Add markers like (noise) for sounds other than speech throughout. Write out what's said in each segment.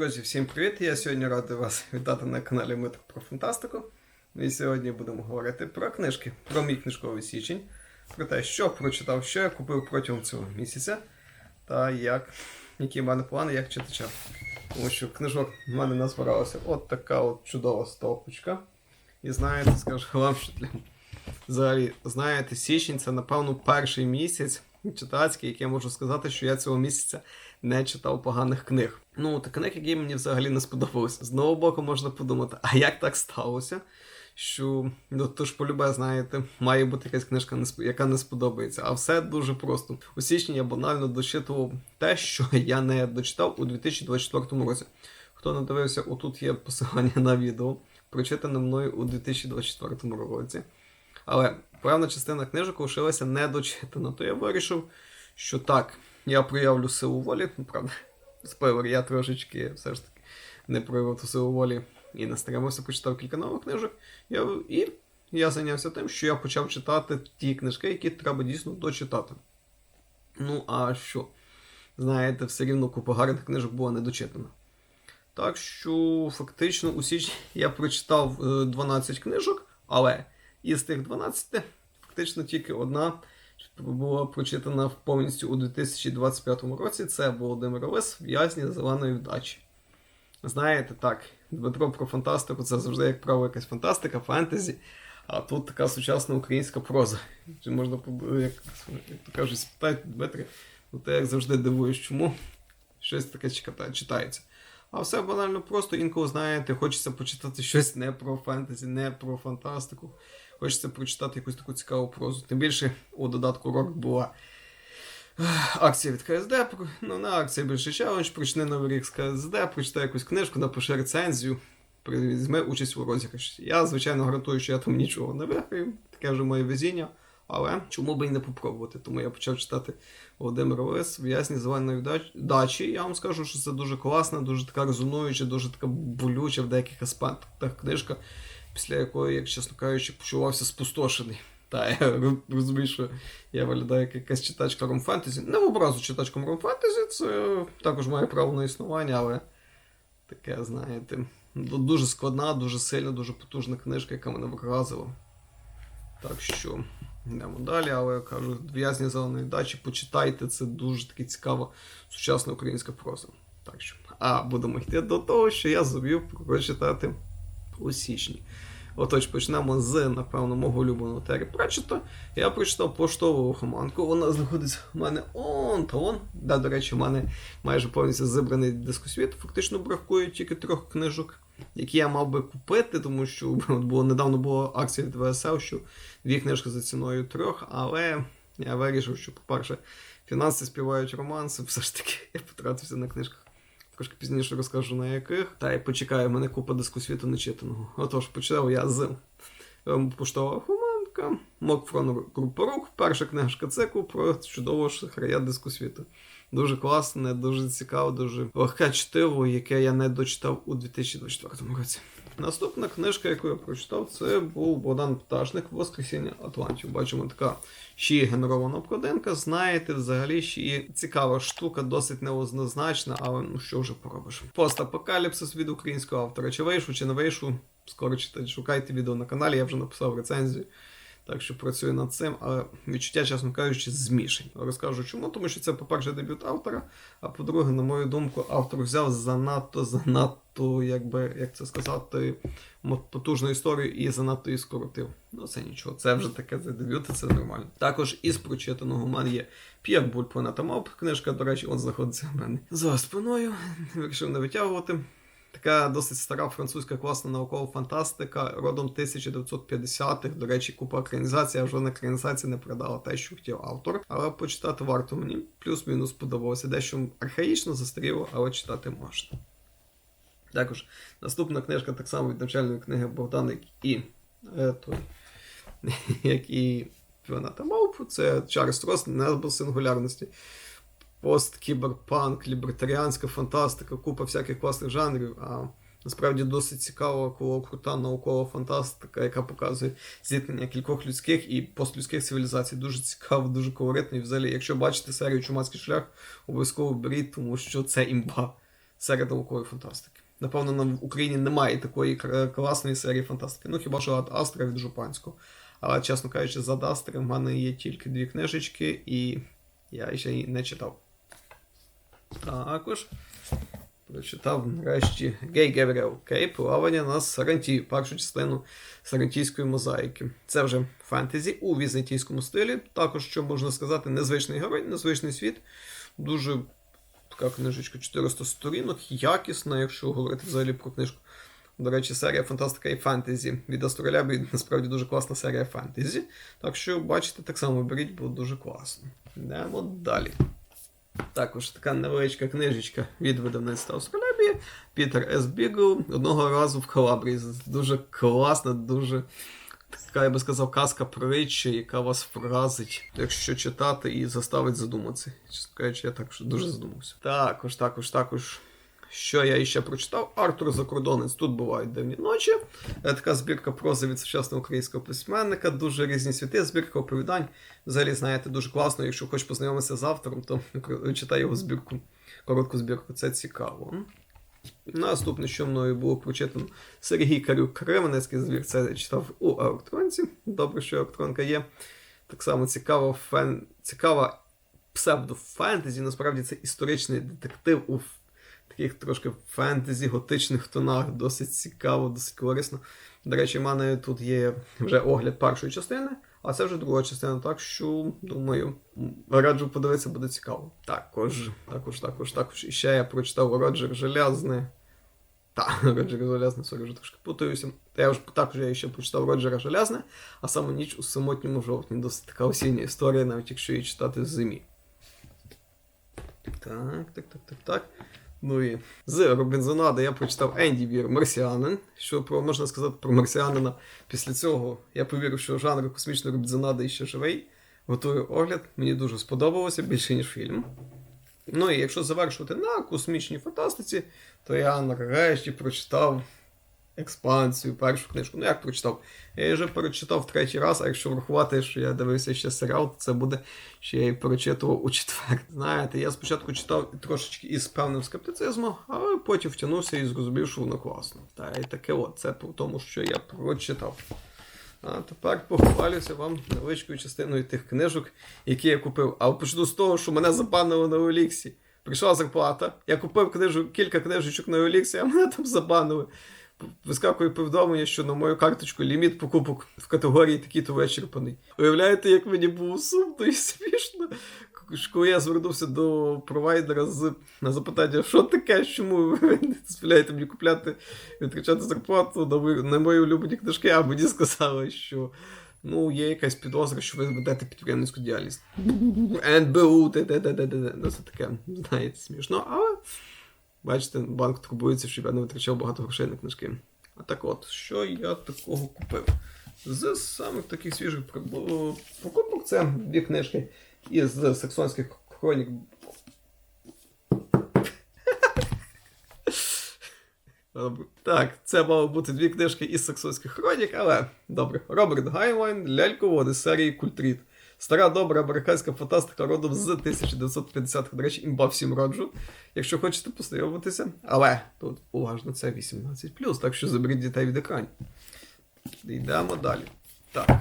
Друзі, всім привіт! Я сьогодні радий вас (laughs) вітати на каналі Миток про фантастику. І сьогодні будемо говорити про книжки, про мій книжковий січень, про те, що прочитав, що я купив протягом цього місяця, та як, які в мене плани як читача. Тому що книжок в мене назбиралася от така от чудова стопочка. І знаєте, скажу вам, що для взагалі, знаєте, січень це, напевно, перший місяць (laughs) читацький, який я можу сказати, що я цього місяця не читав поганих книг. Ну, та книг, які мені взагалі не сподобалися. З одного боку, можна подумати, а як так сталося? Що ну то ж полюбе, знаєте, має бути якась книжка, яка не сподобається. А все дуже просто. У січні я банально дочитував те, що (laughs) я не дочитав у 2024 році. Хто не дивився, отут є посилання на відео, прочитане мною у 2024 році. Але певна частина книжок лишилася недочитана, то я вирішив, що так, я проявлю силу волі. Ну, правда, (laughs) спойлер, я трошечки все ж таки не проявив ту силу волі і не стримався, почитав кілька нових книжок. Я, і я зайнявся тим, що я почав читати ті книжки, які треба дійсно дочитати. Ну, а що? Знаєте, все рівно купа гарних книжок була недочитана. Так що, фактично, у січні я прочитав е, 12 книжок, але із тих 12 фактично тільки одна була прочитана повністю у 2025 році. Це Володимир Лис В'язні зеленої вдачі. Знаєте, так, Дмитро про фантастику це завжди, як правило, якась фантастика, фентезі. А тут така сучасна українська проза. Чи можна як, як то кажуть, спитати Дмитре, ну ти як завжди дивуєш, чому щось таке читається. А все банально просто інколи, знаєте, хочеться почитати щось не про фентезі, не про фантастику. Хочеться прочитати якусь таку цікаву прозу. Тим більше у додатку Рок була акція від КСД. Ну, на акції більше челендж, прочни новий рік з КСД, прочитай якусь книжку, напиши рецензію, візьми участь у розіграші. Я, звичайно, гарантую, що я там нічого не виграю, таке вже моє везіння. Але чому би і не попробувати? Тому я почав читати Володимир Лис «В'язні зеленої дач- дачі. Я вам скажу, що це дуже класна, дуже така резонуюча, дуже така болюча в деяких аспектах книжка, після якої, як чесно кажучи, почувався спустошений. Та я роз- розумію, що я виглядаю як якась читачка ром-фентезі. Не в образу читачком ром-фентезі, це також має право на існування, але таке, знаєте, дуже складна, дуже сильна, дуже потужна книжка, яка мене вразила. Так що йдемо далі, але я кажу, в'язні зеленої дачі, почитайте, це дуже таки цікава сучасна українська проза. Так що, а будемо йти до того, що я зумів прочитати у січні. Отож, почнемо з, напевно, мого улюбленого Террі Пратчета. Я прочитав поштову лихоманку. Вона знаходиться в мене он та он. Да, до речі, в мене майже повністю зібраний дискосвіт. Фактично бракує тільки трьох книжок, які я мав би купити, тому що було недавно була акція від ВСЛ, що дві книжки за ціною трьох, але я вирішив, що, по-перше, фінанси співають романси, (laughs) все ж таки я потратився на книжках. Трошки пізніше розкажу на яких. Та й почекаю, в мене купа дискусвіту нечитаного. Отож, почав я з ем, поштова хуманка, Мокфрон Групорук, перша книжка циклу про чудового шахрая дискусвіту. Дуже класне, дуже цікаво, дуже легке чтиво, яке я не дочитав у 2024 році. Наступна книжка, яку я прочитав, це був Богдан Пташник Воскресіння Атлантів. Бачимо така ще генерована обкладинка. Знаєте, взагалі ще цікава штука, досить неоднозначна, але ну що вже поробиш. Постапокаліпсис від українського автора. Чи вийшов, чи не вийшов, скоро читайте, шукайте відео на каналі, я вже написав рецензію. Так що працюю над цим, але відчуття, чесно кажучи, змішані. Розкажу чому, тому що це, по-перше, дебют автора, а по-друге, на мою думку, автор взяв занадто, занадто, якби, як це сказати, потужну історію і занадто її скоротив. Ну, це нічого, це вже таке за дебют, це нормально. Також із прочитаного мене є П'єр Буль Планета Мавп. Книжка, до речі, от знаходиться в мене за спиною. (laughs) Вирішив не витягувати. Така досить стара французька класна наукова фантастика, родом 1950-х. До речі, купа екранізацій, а жодна екранізація не передала те, що хотів автор. Але почитати варто мені плюс-мінус подобалося. Дещо архаїчно застаріло, але читати можна. Також наступна книжка так само від навчальної книги Богдан, як і е, той, (laughs) як і Фіоната Мауп. Це Чарльз Рос, небо сингулярності. Посткіберпанк, лібертаріанська фантастика, купа всяких класних жанрів. А насправді досить цікава, коли крута наукова фантастика, яка показує зіткнення кількох людських і постлюдських цивілізацій. Дуже цікаво, дуже колоритно. І взагалі, якщо бачите серію Чумацький шлях, обов'язково беріть, тому що це імба. серед наукової фантастики. Напевно, нам в Україні немає такої класної серії фантастики. Ну хіба що Астра від Жупанського. Але, чесно кажучи, за Астри в мене є тільки дві книжечки, і я ще не читав. Також прочитав нарешті Гей Геврел Кей плавання на Сарантії, першу частину Сарантійської мозаїки. Це вже фентезі у візантійському стилі. Також, що можна сказати, незвичний герой, незвичний світ. Дуже така книжечка 400 сторінок, якісна, якщо говорити взагалі про книжку. До речі, серія фантастика і фентезі від Астролябі насправді дуже класна серія фентезі. Так що, бачите, так само беріть, бо дуже класно. Йдемо далі. Також така невеличка книжечка від видавництва Австралябії Пітер С. Бігл одного разу в Калабрії. Дуже класна, дуже така, я би сказав, казка притча, яка вас вразить, якщо читати і заставить задуматися. Чесно кажучи, я також дуже задумався. Також, також, також. Що я іще прочитав? Артур Закордонець. Тут бувають дивні ночі. Е, Така збірка прози від сучасного українського письменника, дуже різні світи, збірка оповідань. Взагалі, знаєте, дуже класно. Якщо хочеш познайомитися з автором, то (laughs) читай його збірку, коротку збірку. Це цікаво. Наступне, що мною було прочитано, Сергій Карюк Кременецький збір, це я читав у електронці. Добре, що електронка є. Так само цікава фен... цікава псевдофентезі. Насправді це історичний детектив у таких трошки фентезі, готичних тонах. Досить цікаво, досить корисно. До речі, в мене тут є вже огляд першої частини, а це вже друга частина, так що, думаю, раджу подивитися, буде цікаво. Також, також, також, також. І ще я прочитав Роджер Желязне. Та, (laughs) Роджер Желязне, сорі, вже трошки путаюся. Та я вже також я ще прочитав Роджера Желязне, а саме ніч у самотньому жовтні. Досить така осіння історія, навіть якщо її читати в зимі. Так, так, так, так, так. Ну і з Робінзонади я прочитав Енді Вір Марсіанин. Що про можна сказати про марсіанина. Після цього я повірив, що жанр космічної Робінзонади ще живий. Готую огляд. Мені дуже сподобалося більше, ніж фільм. Ну і якщо завершувати на космічній фантастиці, то я нарешті прочитав експансію, першу книжку. Ну, як прочитав? Я її вже перечитав в третій раз, а якщо врахувати, що я дивився ще серіал, то це буде, що я її у четвер. Знаєте, я спочатку читав трошечки із певним скептицизмом, але потім втягнувся і зрозумів, що воно класно. Та і таке от, це по тому, що я прочитав. А тепер похвалюся вам невеличкою частиною тих книжок, які я купив. А почну з того, що мене забанили на Оліксі. Прийшла зарплата, я купив книжу, кілька книжечок на Оліксі, а мене там забанили. Вискакує повідомлення, що на мою карточку ліміт покупок в категорії такий-то вичерпаний. Уявляєте, як мені було сумно і смішно. Коли я звернувся до провайдера з на запитання, що таке, чому ви не дозволяєте мені купляти витрачати зарплату на мої, на мої улюблені книжки, а мені сказали, що ну, є якась підозра, що ви ведете підприємницьку діяльність. НБУ, те-те-те-те-те. Ну, це таке, знаєте, смішно, але. Бачите, банк турбується, щоб я не витрачав багато грошей на книжки. А так от, що я такого купив? З самих таких свіжих покупок це дві книжки із саксонських хронік. (laughs) Так, це мало бути дві книжки із саксонських хронік, але добре. Роберт Гаймайн, ляльководи серії Культріт. Стара добра американська фантастика родом з 1950-х, до речі, імба всім раджу, якщо хочете познайомитися. Але тут уважно, це 18, так що заберіть дітей від екранів. Йдемо далі. Так.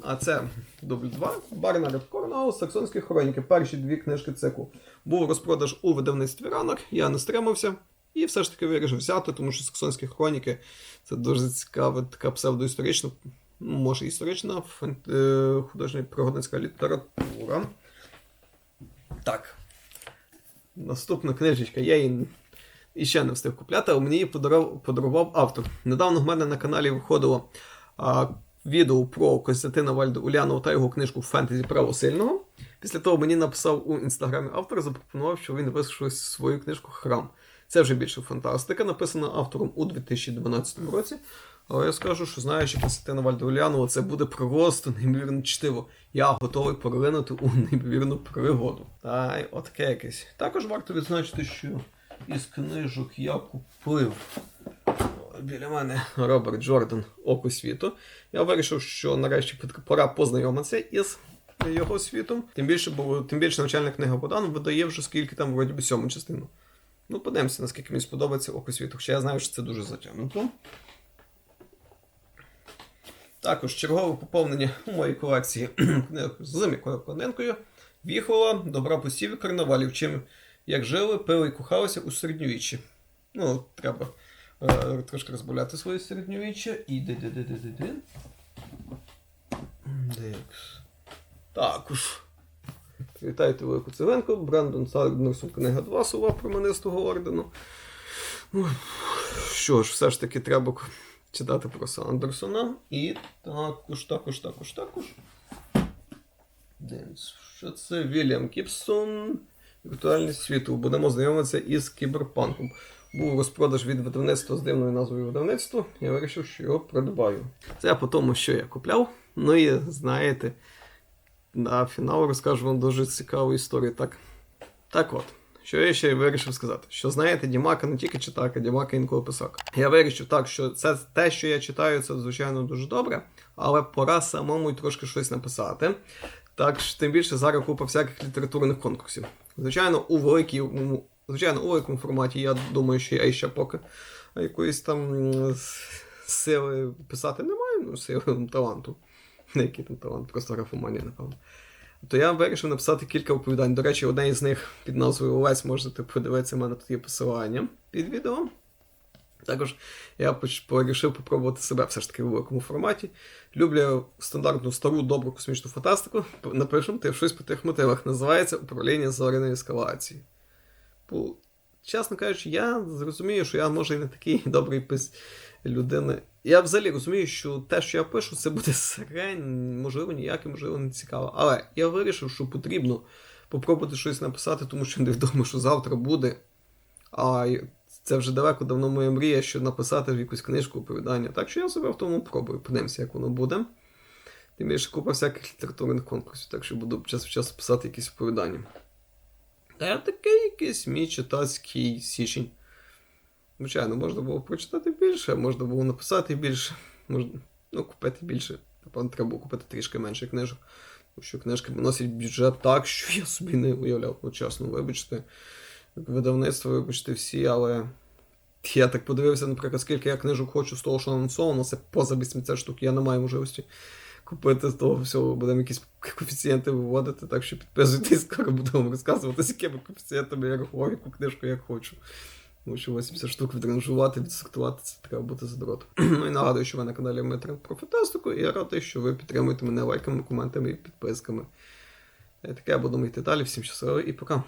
А це дубль 2. Барнард Корнау, Саксонські хроніки. Перші дві книжки циклу. Був розпродаж у видавництві ранок, я не стримався. І все ж таки вирішив взяти, тому що Саксонські хроніки це дуже цікава, така псевдоісторична, може історична е, художня пригодницька література. Так. Наступна книжечка. Я її іще не встиг купляти, але мені її подарував, автор. Недавно в мене на каналі виходило а, відео про Костянтина Вальду Улянова та його книжку Фентезі Право сильного. Після того мені написав у інстаграмі автор, запропонував, що він вийшов свою книжку Храм. Це вже більше фантастика, написана автором у 2012 році. Але я скажу, що знаючи Костянтина Вальда Улянова, це буде просто неймовірно чтиво. Я готовий поринути у неймовірну пригоду. Та й отаке якесь. Також варто відзначити, що із книжок я купив біля мене Роберт Джордан Око світу. Я вирішив, що нарешті пора познайомитися із його світом. Тим більше, бо тим більше навчальна книга Богдан видає вже скільки там, вроді би, сьому частину. Ну, подивимося, наскільки мені сподобається око світу. Хоча я знаю, що це дуже затягнуто. Також чергове поповнення моїй колекції книг (clears throat) з м'якою планинкою. Віхола, добра посів карнавалів. Чим як жили, пили і кохалися у середньовіччі. Ну, треба е, трошки розбавляти своє середньовіччя. І Декс. Також. Вітайте Велику Цивенко, Брендон Сарднерсон, книга 2 слова променистого ордену. Ну, що ж, все ж таки треба читати про Сандерсона. І також, також, також, також. Що це? Вільям Кіпсон. Віртуальність світу. Будемо знайомитися із кіберпанком. Був розпродаж від видавництва з дивною назвою видавництва. Я вирішив, що його придбаю. Це по тому, що я купляв. Ну і знаєте, на фінал розкажу вам дуже цікаву історію. Так, так от. Що я ще вирішив сказати? Що знаєте, Дімака не тільки читака, Дімака інколи писак. Я вирішив так, що це те, що я читаю, це звичайно дуже добре, але пора самому й трошки щось написати. Так ж тим більше зараз купа всяких літературних конкурсів. Звичайно, у великій, звичайно, у великому форматі я думаю, що я ще поки якоїсь там сили писати не маю, ну, сили таланту. Не який там талант, просто графоманія, напевно. То я вирішив написати кілька оповідань. До речі, одне із них під назвою Олесь можете подивитися, в мене тут є посилання під відео. Також я вирішив попробувати себе все ж таки в великому форматі. Люблю стандартну стару добру космічну фантастику. Напишемо ти щось по тих мотивах. Називається Управління зоряної ескалації. Чесно кажучи, я зрозумію, що я може і не такий (laughs) добрий пис людини. Я взагалі розумію, що те, що я пишу, це буде сирень, можливо, ніяке, можливо, не цікаво. Але я вирішив, що потрібно попробувати щось написати, тому що невідомо, що завтра буде. А це вже далеко давно моя мрія, що написати якусь книжку оповідання. Так що я себе в тому пробую. Подивимося, як воно буде. Тим більше купа всяких літературних конкурсів, так що буду час в час писати якісь оповідання. Та такий якийсь мій читацький січень. Звичайно, можна було прочитати більше, можна було написати більше, можна ну, купити більше. Напевно, треба було купити трішки менше книжок. Тому що книжки виносять бюджет так, що я собі не уявляв. Ну, чесно, вибачте. Видавництво, вибачте всі, але я так подивився, наприклад, скільки я книжок хочу з того, що анонсовано, це поза 80 штук, я не маю можливості купити з того всього, будемо якісь коефіцієнти виводити, так що підписуйтесь, скоро вам розказувати, з якими коефіцієнтами я рахував, яку книжку я хочу. Тому що 80 штук відранжувати, відсортувати, це треба бути задротом. (clears throat) ну і нагадую, що ви на каналі Метрин про фантастику, і я радий, що ви підтримуєте мене лайками, коментами і підписками. Е, Таке я буду йти далі. Всім щасливо і пока.